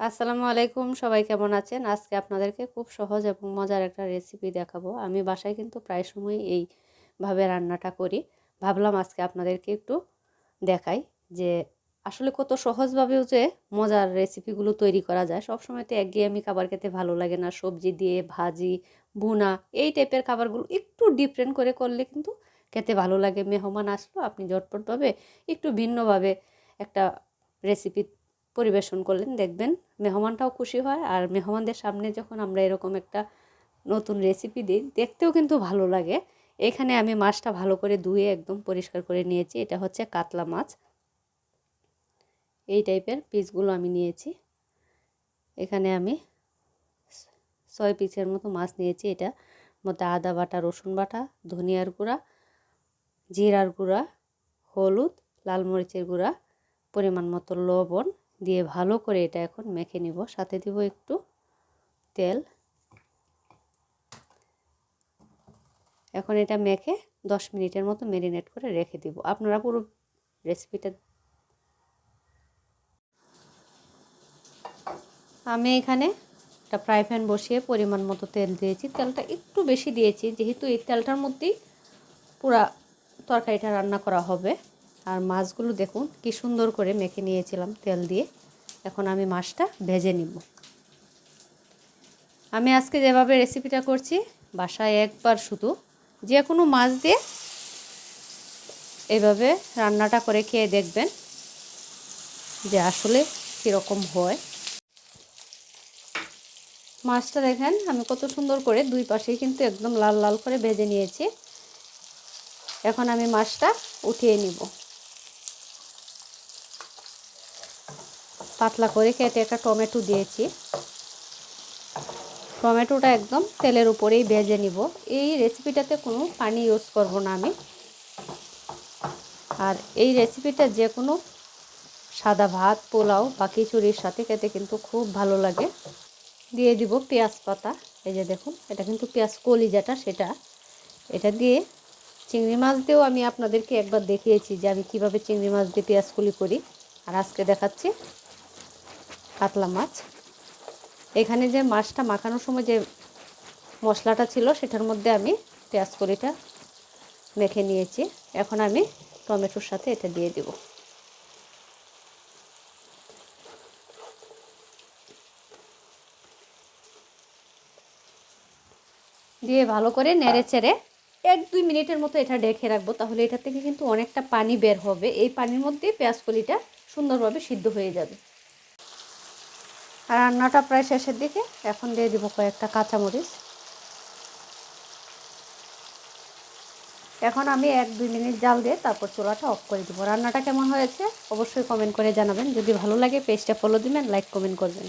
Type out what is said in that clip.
আসসালামু আলাইকুম, সবাই কেমন আছেন? আজকে আপনাদেরকে খুব সহজ এবং মজার একটা রেসিপি দেখাবো। আমি বাসায় কিন্তু প্রায় সময় এইভাবে রান্নাটা করি। ভাবলাম আজকে আপনাদেরকে একটু দেখাই যে আসলে কত সহজভাবেও যে মজার রেসিপিগুলো তৈরি করা যায়। সব সময় তো একঘেয়েমি খাবার খেতে ভালো লাগে না। সবজি দিয়ে ভাজি, ভুনা, এই টাইপের খাবারগুলো একটু ডিফারেন্ট করে করলে কিন্তু খেতে ভালো লাগে। মেহমান আসলো, আপনি ঝটপটভাবে একটু ভিন্নভাবে একটা রেসিপি পরিবেশন করলেন, দেখবেন মেহমানটাও খুশি হয়। আর মেহমানদের সামনে যখন আমরা এরকম একটা নতুন রেসিপি দিই, দেখতেও কিন্তু ভালো লাগে। এখানে আমি মাছটা ভালো করে ধুয়ে একদম পরিষ্কার করে নিয়েছি। এটা হচ্ছে কাতলা মাছ। এই টাইপের পিসগুলো আমি নিয়েছি। এখানে আমি ছয় পিসের মতো মাছ নিয়েছি। এটা মধ্যে আদা বাটা, রসুন বাটা, ধনিয়ার গুঁড়া, জিরার গুঁড়া, হলুদ, লাল মরিচের গুঁড়া, পরিমাণ মতো লবণ দিয়ে ভালো করে এটা এখন মেখে নিব। সাথে দিব একটু তেল। এখন এটা মেখে দশ মিনিটের মতো ম্যারিনেট করে রেখে দিব। আপনারা পুরো রেসিপিটা আমি এখানে একটা ফ্রাই প্যান বসিয়ে পরিমাণ মতো তেল দিয়েছি। তেলটা একটু বেশি দিয়েছি, যেহেতু এই তেলটার মধ্যেই পুরা তরকারিটা রান্না করা হবে। আর মাছগুলো দেখুন কি সুন্দর করে মেখে নিয়েছিলাম তেল দিয়ে। এখন আমি মাছটা ভেজে নিব। আমি আজকে যেভাবে রেসিপিটা করছি, বাসায় একবার শুধু যে কোনো মাছ দিয়ে এভাবে রান্নাটা করে খেয়ে দেখবেন যে আসলে কীরকম হয়। মাছটা দেখেন, আমি কত সুন্দর করে দুই পাশেই কিন্তু একদম লাল লাল করে ভেজে নিয়েছি। এখন আমি মাছটা উঠিয়ে নিব। পাতলা করে কেটে একটা টমেটো দিয়েছি। টমেটোটা একদম তেলের উপরেই ভেজে নিব। এই রেসিপিটাতে কোনো পানি ইউজ করব না আমি। আর এই রেসিপিটা যে কোনো সাদা ভাত, পোলাও বা খিচুড়ির সাথে খেতে কিন্তু খুব ভালো লাগে। দিয়ে দিব পেঁয়াজ পাতা। এই যে দেখুন, এটা কিন্তু পেঁয়াজ কলি যেটা সেটা। এটা দিয়ে চিংড়ি মাছ দিয়েও আমি আপনাদেরকে একবার দেখিয়েছি যে আমি কীভাবে চিংড়ি মাছ দিয়ে পেঁয়াজ কলি করি। আর আজকে দেখাচ্ছি কাতলা মাছ। এখানে যে মাছটা মাখানোর সময় যে মশলাটা ছিল, সেটার মধ্যে আমি পেঁয়াজ কলিটা মেখে নিয়েছি। এখন আমি টমেটোর সাথে এটা দিয়ে দিব। দিয়ে ভালো করে নেড়ে চেড়ে এক দুই মিনিটের মতো এটা ঢেকে রাখব, তাহলে এটা থেকে কিন্তু অনেকটা পানি বের হবে। এই পানির মধ্যে পেঁয়াজ কলিটা সুন্দরভাবে সিদ্ধ হয়ে যাবে। রান্নাটা প্রায় শেষের দিকে। এখন দিয়ে দিব কয়েকটা কাঁচামরিচ। এখন আমি এক দুই মিনিট জাল দিয়ে তারপর চুলাটা অফ করে দেবো। রান্নাটা কেমন হয়েছে অবশ্যই কমেন্ট করে জানাবেন। যদি ভালো লাগে পেজটা ফলো দিবেন লাইক কমেন্ট করবেন।